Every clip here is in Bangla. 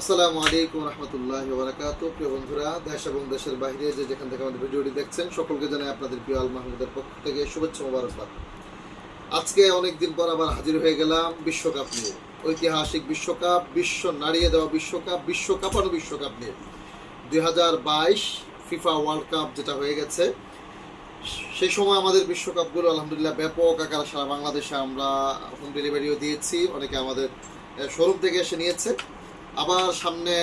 আসসালামু আলাইকুম রহমতুল্লাহ বারাকাতু। প্রিয় বন্ধুরা, দেশ এবং দেশের বাইরে যে যেখান থেকে আমাদের ভিডিওটি দেখছেন, সকলকে জানাই আপনাদের প্রিয় আল মাহমুদের পক্ষ থেকে শুভেচ্ছা মোবারকবাদ। আজকে অনেকদিন পর আবার হাজির হয়ে গেলাম বিশ্বকাপ নিয়ে। ঐতিহাসিক বিশ্বকাপ, বিশ্ব নাড়িয়ে দেওয়া বিশ্বকাপ, বিশ্বকাপানো বিশ্বকাপ নিয়ে। দুই হাজার বাইশ ফিফা ওয়ার্ল্ড কাপ যেটা হয়ে গেছে, সেই সময় আমাদের বিশ্বকাপগুলো আলহামদুলিল্লাহ ব্যাপক আকার সারা বাংলাদেশে আমরা হোম ডেলিভারিও দিয়েছি। অনেকে আমাদের শোরুম থেকে এসে নিয়েছে। আবার সামনে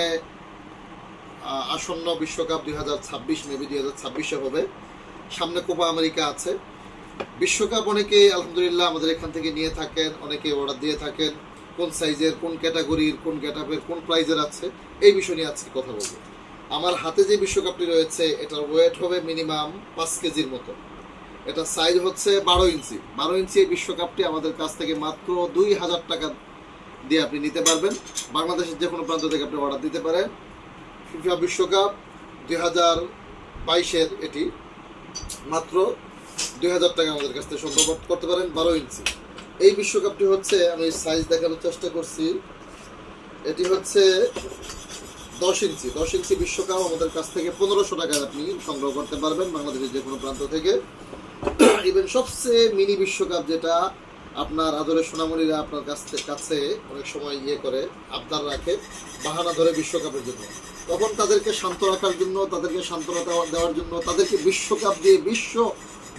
আসন্ন বিশ্বকাপ দুই হাজার ছাব্বিশ, মেবি দুই হাজার ছাব্বিশে হবে। সামনে কোপা আমেরিকা আছে। বিশ্বকাপ অনেকেই আলহামদুলিল্লাহ আমাদের এখান থেকে নিয়ে থাকেন অনেকে অর্ডার দিয়ে থাকেন। কোন সাইজের কোন ক্যাটাগরির কোন ক্যাটাপের কোন প্রাইজের আছে, এই বিষয় নিয়ে আজকে কথা বলব। আমার হাতে যে বিশ্বকাপটি রয়েছে, এটার ওয়েট হবে মিনিমাম পাঁচ কেজির মতো। এটা সাইজ হচ্ছে বারো ইঞ্চি। বারো ইঞ্চি এই বিশ্বকাপটি আমাদের কাছ থেকে মাত্র দুই হাজার টাকা দিয়ে আপনি নিতে পারবেন। বাংলাদেশের যে কোনো প্রান্ত থেকে আপনি অর্ডার দিতে পারেন। ফিফা বিশ্বকাপ দুই হাজার বাইশের এটি মাত্র দুই হাজার টাকা আমাদের কাছ থেকে সংগ্রহ করতে পারেন বারো ইঞ্চি। এই বিশ্বকাপটি হচ্ছে, আমি সাইজ দেখানোর চেষ্টা করছি। এটি হচ্ছে দশ ইঞ্চি। দশ ইঞ্চি বিশ্বকাপ আমাদের কাছ থেকে পনেরোশো টাকায় আপনি সংগ্রহ করতে পারবেন বাংলাদেশের যে কোনো প্রান্ত থেকে। ইভেন সবচেয়ে মিনি বিশ্বকাপ যেটা আপনার আদরের সোনামণিরা আপনার কাছ কাছে অনেক সময় ইয়ে করে, আবদার রাখে, বাহানা ধরে বিশ্বকাপের জন্য। তখন তাদেরকে শান্ত রাখার জন্য, তাদেরকে সান্ত্বনা দেওয়ার জন্য, তাদেরকে বিশ্বকাপ দিয়ে বিশ্ব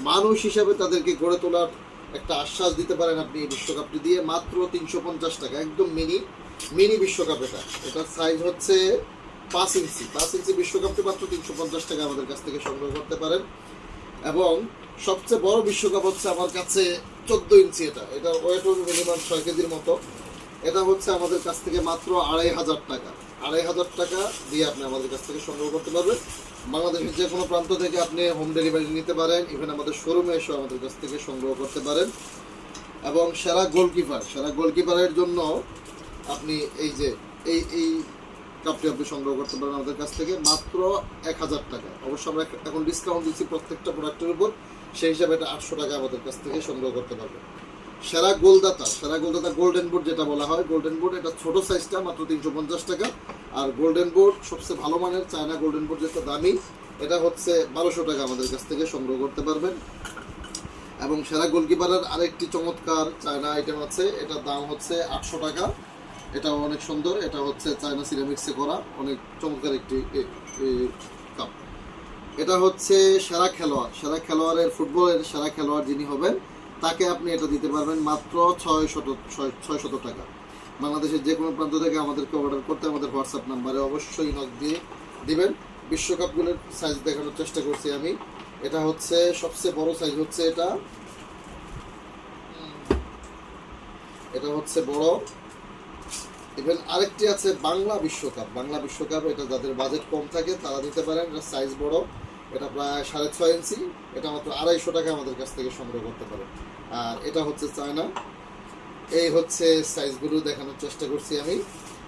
মানুষ হিসেবে তাদেরকে গড়ে তোলার একটা আশ্বাস দিতে পারেন আপনি এই বিশ্বকাপটি দিয়ে। মাত্র তিনশো পঞ্চাশ টাকা, একদম মিনি মিনি বিশ্বকাপ এটা। এটার সাইজ হচ্ছে পাঁচ ইঞ্চি। পাঁচ ইঞ্চি বিশ্বকাপটি মাত্র তিনশো পঞ্চাশ টাকা আমাদের কাছ থেকে সংগ্রহ করতে পারেন। এবং সবচেয়ে বড় বিশ্বকাপ হচ্ছে আমার কাছে চোদ্দ ইঞ্চি এটা। এটা ওয়েট হবে মিনিমাম ছয় কেজির মতো। এটা হচ্ছে আমাদের কাছ থেকে মাত্র আড়াই হাজার টাকা। আড়াই হাজার টাকা দিয়ে আপনি আমাদের কাছ থেকে সংগ্রহ করতে পারবেন। বাংলাদেশের যে কোনো প্রান্ত থেকে আপনি হোম ডেলিভারি নিতে পারেন ইভেন আমাদের শোরুমে এসেও আমাদের কাছ থেকে সংগ্রহ করতে পারেন। এবং সেরা গোলকিপার সেরা গোলকিপারের জন্য আপনি এই যে, এই এই কাপটি আপনি সংগ্রহ করতে পারেন আমাদের কাছ থেকে মাত্র এক হাজার টাকা। অবশ্য আমরা এখন ডিসকাউন্ট দিচ্ছি প্রত্যেকটা প্রোডাক্টের উপর। সেই হিসাবে এটা আটশো টাকা আমাদের কাছ থেকে সংগ্রহ করতে পারবেন সেরা গোলদাতা সেরা গোলদাতা গোল্ডেন বোর্ড যেটা বলা হয় গোল্ডেন বোর্ড এটা ছোট সাইজটা মাত্র তিনশো পঞ্চাশ টাকা। আর গোল্ডেন বোর্ড সবচেয়ে ভালো মানের চায়না গোল্ডেন বোর্ড যেটা দামি, এটা হচ্ছে বারোশো টাকা আমাদের কাছ থেকে সংগ্রহ করতে পারবেন। এবং সেরা গোলকিপারের আরেকটি চমৎকার চায়না আইটেম আছে, এটার দাম হচ্ছে আটশো টাকা। এটা অনেক সুন্দর, এটা হচ্ছে চায়না সিরামিক্সে করা, অনেক চমৎকার একটি কাপ এটা হচ্ছে সেরা খেলোয়াড়, সেরা খেলোয়াড়ের ফুটবলের সেরা খেলোয়াড় যিনি হবেন, তাকে আপনি এটা দিতে পারবেন মাত্র ছয় শত ছয় শত টাকা। বাংলাদেশের যে কোনো প্রান্ত থেকে আমাদেরকে অর্ডার করতে আমাদের হোয়াটসঅ্যাপ নাম্বারে অবশ্যই নক দিয়ে দিবেন। বিশ্বকাপগুলোর সাইজ দেখানোর চেষ্টা করছি আমি। এটা হচ্ছে, সবচেয়ে বড় সাইজ হচ্ছে এটা। এটা হচ্ছে বড়। ইভেন আরেকটি আছে বাংলা বিশ্বকাপ। বাংলা বিশ্বকাপ, এটা যাদের বাজেট কম থাকে, তারা দিতে পারেন। এটা সাইজ বড়। এটা প্রায় সাড়ে ছয় ইঞ্চি। এটা মাত্র আড়াইশো টাকা আমাদের কাছ থেকে সংগ্রহ করতে পারে। আর এটা হচ্ছে চায়না। এই হচ্ছে সাইজগুলো দেখানোর চেষ্টা করছি আমি।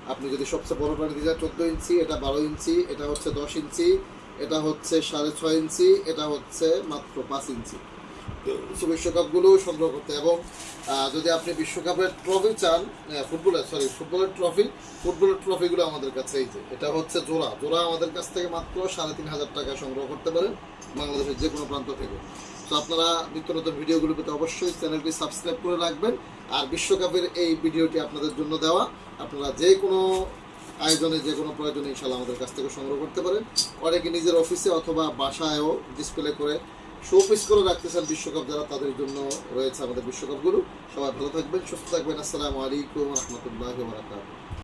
আপনি যদি সবচেয়ে বড় প্রাণী দিতে চোদ্দ ইঞ্চি, এটা বারো ইঞ্চি, এটা হচ্ছে দশ ইঞ্চি, এটা হচ্ছে সাড়ে ছয় ইঞ্চি, এটা হচ্ছে মাত্র পাঁচ ইঞ্চি। বিশ্বকাপগুলো সংগ্রহ করতে এবং যদি আপনি বিশ্বকাপের ট্রফি চান ফুটবলের সরি ফুটবলের ট্রফি ফুটবলের ট্রফিগুলো আমাদের কাছে এই যে, এটা হচ্ছে জোড়া। জোড়া আমাদের কাছ থেকে মাত্র সাড়ে তিন হাজার টাকা সংগ্রহ করতে পারেন বাংলাদেশের যে কোনো প্রান্ত থেকে। তো আপনারা নিত্য নতুন ভিডিওগুলো পেতে অবশ্যই চ্যানেলটি সাবস্ক্রাইব করে রাখবেন। আর বিশ্বকাপের এই ভিডিওটি আপনাদের জন্য দেওয়া, আপনারা যে কোনো আয়োজনে, যে কোনো প্রয়োজনে ইনশাল্লাহ আমাদের কাছ থেকে সংগ্রহ করতে পারেন। অনেকে নিজের অফিসে অথবা বাসায়ও ডিসপ্লে করে শোপিস করে রাখতে চান বিশ্বকাপ যারা, তাদের জন্য রয়েছে আমাদের বিশ্বকাপগুলো। সবাই ভালো থাকবেন, সুস্থ থাকবেন। আসসালামু আলাইকুম রহমতুল্লাহ বারাকাতুহু।